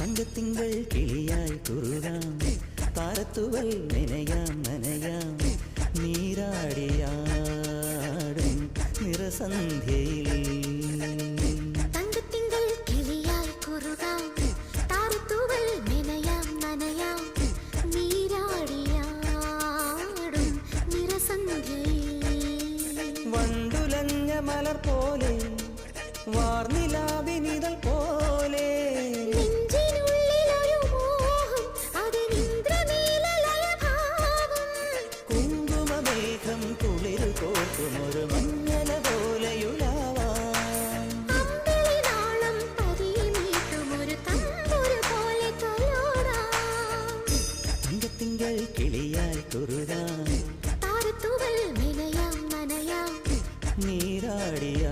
തങ്കത്തിങ്കൾ കിളിയായി കുറുകാം. പാറത്തുകൾ നനയാം നനയാം നീരാടിയാടും നിറസന്ധ്യയിൽ. തങ്കത്തിങ്കൾ കിളിയായി കുറുകാം. താറത്തുകൾ നനയാം നനയാം നീരാടിയാടും നിറസന്ധ്യയിൽ. വണ്ടുലഞ്ഞ മലർ പോലെ വാർനിലാവിനിതൾ പോലെ திங்கள் கிளியாய் துருதான் தாரத்துவல் நினையாம் நனையாம் நீராடிய